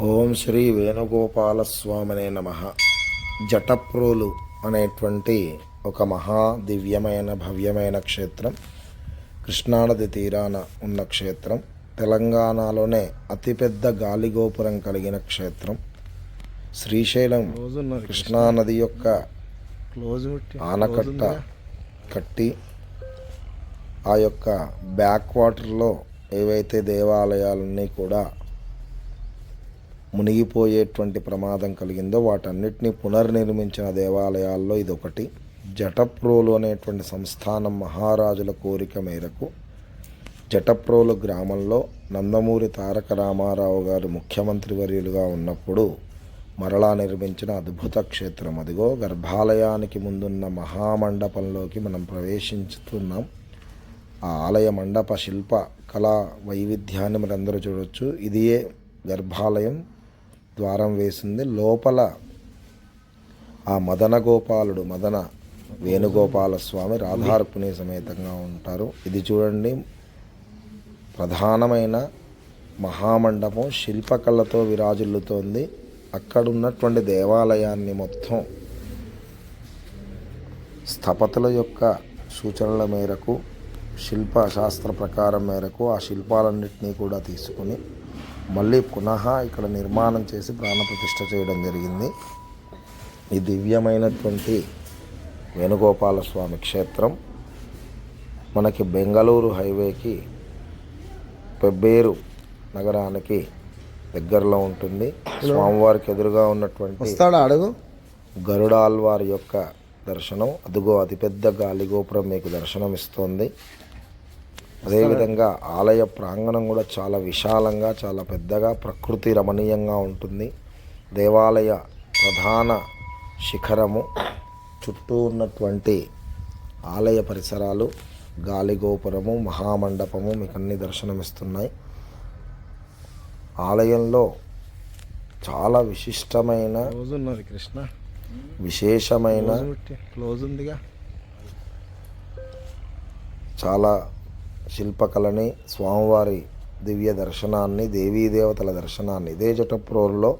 ఓం శ్రీ వేణుగోపాలస్వామినే నమ. జటప్రోలు అనేటువంటి ఒక మహా దివ్యమైన భవ్యమైన క్షేత్రం. కృష్ణానది తీరాన ఉన్న క్షేత్రం. తెలంగాణలోనే అతిపెద్ద గాలిగోపురం కలిగిన క్షేత్రం. శ్రీశైలం కృష్ణానది యొక్క ఆనకట్ట కట్టి ఆ యొక్క బ్యాక్ వాటర్లో ఏవైతే దేవాలయాలన్నీ కూడా మునిగిపోయేటువంటి ప్రమాదం కలిగిందో వాటన్నిటిని పునర్నిర్మించిన దేవాలయాల్లో ఇదొకటి. జటప్రోలు అనేటువంటి సంస్థానం మహారాజుల కోరిక మేరకు జటప్రోలు గ్రామంలో నందమూరి తారక రామారావు గారు ముఖ్యమంత్రి వర్యులుగా ఉన్నప్పుడు మరలా నిర్మించిన అద్భుత క్షేత్రం. అదిగో గర్భాలయానికి ముందున్న మహామండపంలోకి మనం ప్రవేశించుతున్నాం. ఆ ఆలయ మండప శిల్ప కళా వైవిధ్యాన్ని మీరందరూ చూడొచ్చు. ఇదియే గర్భాలయం. ద్వారం వేసింది. లోపల ఆ మదన గోపాలుడు మదన వేణుగోపాల స్వామి రాధార్పుని సమేతంగా ఉంటారు. ఇది చూడండి. ప్రధానమైన మహామండపం శిల్పకళతో విరాజిల్లుతోంది. అక్కడ ఉన్నటువంటి దేవాలయాన్ని మొత్తం స్థపతుల యొక్క సూచనల మేరకు శిల్ప శాస్త్ర ప్రకారం మేరకు ఆ శిల్పాలన్నింటినీ కూడా తీసుకుని మళ్ళీ పునః ఇక్కడ నిర్మాణం చేసి ప్రాణప్రతిష్ఠ చేయడం జరిగింది. ఈ దివ్యమైనటువంటి వేణుగోపాల స్వామి క్షేత్రం మనకి బెంగళూరు హైవేకి పెబ్బేరు నగరానికి దగ్గరలో ఉంటుంది. స్వామివారికి ఎదురుగా ఉన్నటువంటి అడుగు. గరుడాల్వారి యొక్క దర్శనం. అదిగో అతిపెద్ద గాలిగోపురం మీకు దర్శనం ఇస్తోంది అదేవిధంగా ఆలయ ప్రాంగణం కూడా చాలా విశాలంగా చాలా పెద్దగా ప్రకృతి రమణీయంగా ఉంటుంది. దేవాలయ ప్రధాన శిఖరము చుట్టూ ఉన్నటువంటి ఆలయ పరిసరాలు గాలిగోపురము మహామండపము మీకు అన్ని దర్శనమిస్తున్నాయి. ఆలయంలో చాలా విశిష్టమైన ఉన్నది కృష్ణ. విశేషమైన క్లోజ్ ఉందిగా. చాలా శిల్పకళని స్వామివారి దివ్య దర్శనాన్ని దేవీ దేవతల దర్శనాన్ని ఇదే జటప్రోల్లో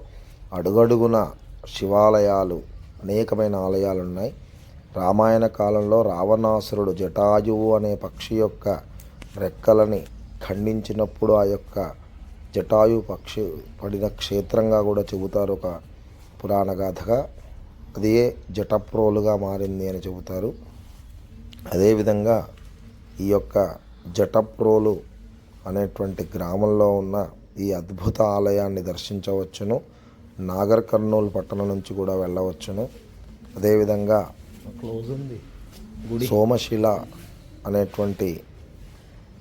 అడుగడుగున శివాలయాలు అనేకమైన ఆలయాలు ఉన్నాయి రామాయణ కాలంలో రావణాసురుడు జటాయువు అనే పక్షి యొక్క రెక్కలని ఖండించినప్పుడు ఆ యొక్క జటాయు పక్షి పడిన క్షేత్రంగా కూడా చెబుతారు ఒక పురాణ గాథగా. అదే జటప్రోలుగా మారింది అని చెబుతారు. అదేవిధంగా ఈ యొక్క జటప్రోలు అనేటువంటి గ్రామంలో ఉన్న ఈ అద్భుత ఆలయాన్ని దర్శించవచ్చును. నాగర్ కర్నూలు పట్టణం నుంచి కూడా వెళ్ళవచ్చును. అదేవిధంగా క్లోజ్ ఉంది గుడి. సోమశిల అనేటువంటి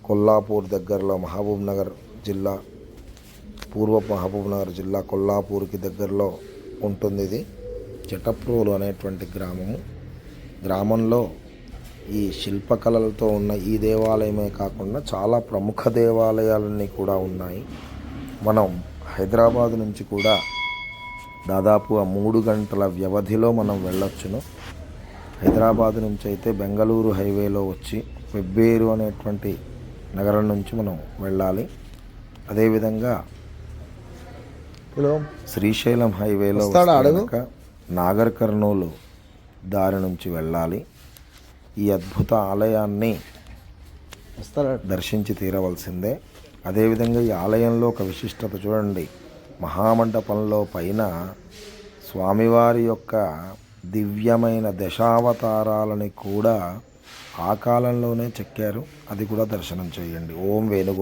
కొల్లాపూర్ దగ్గరలో మహబూబ్ నగర్ జిల్లా పూర్వపు మహబూబ్ నగర్ జిల్లా కొల్లాపూర్కి దగ్గరలో ఉంటుంది ఇది జటప్రోలు అనేటువంటి గ్రామము. గ్రామంలో ఈ శిల్పకళలతో ఉన్న ఈ దేవాలయమే కాకుండా చాలా ప్రముఖ దేవాలయాలన్నీ కూడా ఉన్నాయి. మనం హైదరాబాద్ నుంచి కూడా దాదాపు ఆ మూడు గంటల వ్యవధిలో మనం వెళ్ళొచ్చును. హైదరాబాద్ నుంచి అయితే బెంగళూరు హైవేలో వచ్చి వెబ్బేరు అనేటువంటి నగరం నుంచి మనం వెళ్ళాలి. అదేవిధంగా శ్రీశైలం హైవేలో నాగర్ కర్నూలు దారి నుంచి వెళ్ళాలి. ఈ అద్భుత ఆలయాన్ని దర్శించి తీరవలసిందే. అదేవిధంగా ఈ ఆలయంలో ఒక విశిష్టత చూడండి. మహామండపంలో పైన స్వామివారి యొక్క దివ్యమైన దశావతారాలని కూడా ఆ కాలంలోనే చెక్కారు. అది కూడా దర్శనం చేయండి. ఓం వేణుగో